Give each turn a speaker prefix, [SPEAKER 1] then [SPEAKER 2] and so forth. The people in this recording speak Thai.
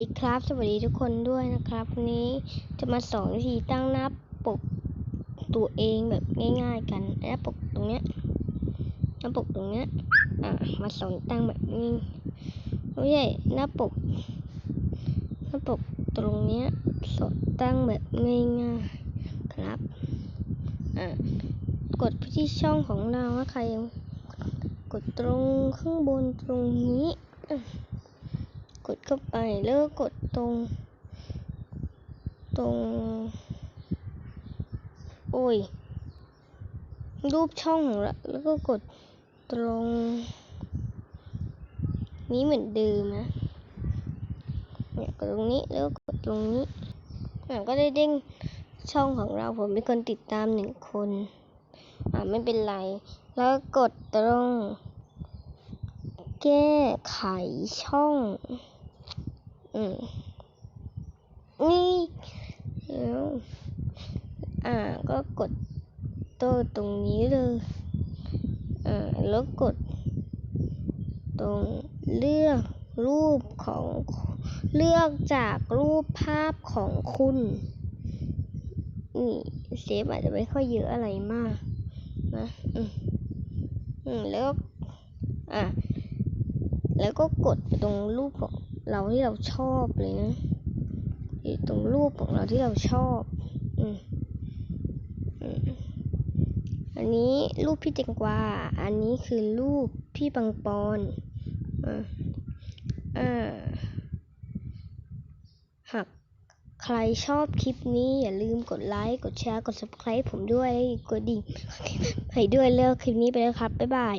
[SPEAKER 1] ดีครับสวัสดีทุกคนด้วยนะครับวันนี้จะมาสอนวิธีตั้งหน้าปกตัวเองแบบง่าย ๆ กันหน้าปกตรงเนี้ยหน้าปกตรงเนี้ยอะมาสอนตั้งแบบนี้ไม่ใช่หน้าปกหน้าปกตรงเนี้ยสอนตั้งแบบง่ายๆครับอะกดไปที่ช่องของเราว่าใครกดตรงข้างบนตรงนี้ กดเข้าไปแล้วกดตรง ตรง โอ้ย รูปช่องของเราแล้วก็กดตรง นี้เหมือนเดิมนะเนี่ยกดตรงนี้แล้วก็กดตรงนี้อะก็ได้เด้งช่องของเราผมมีคนติดตามหนึ่งคน อ่าไม่เป็นไร แล้วกดตรง แก้ไขช่อง อืมนี่แล้วอ่าก็กดตัวตรงนี้เลยอ่าแล้วกด ตรงเลือกรูปของเลือกจากรูปภาพของคุณนี่เซฟอาจจะไม่ค่อยเยอะอะไรมากนะอืมอืมแล้วอะแล้วก็กดตรงรูปของ เราที่เราชอบเลยนะตรงรูปของเราที่เราชอบอืมอันนี้รูปพี่เจงกวา อันนี้คือรูปพี่ปังปอนอ่าอ่าหากใครชอบคลิปนี้อย่าลืมกดไลค์ กดแชร์ กด subscribe ผมด้วย กดดิ่งให้ด้วยเลิกคลิปนี้ไปแล้วครับ บ๊ายบาย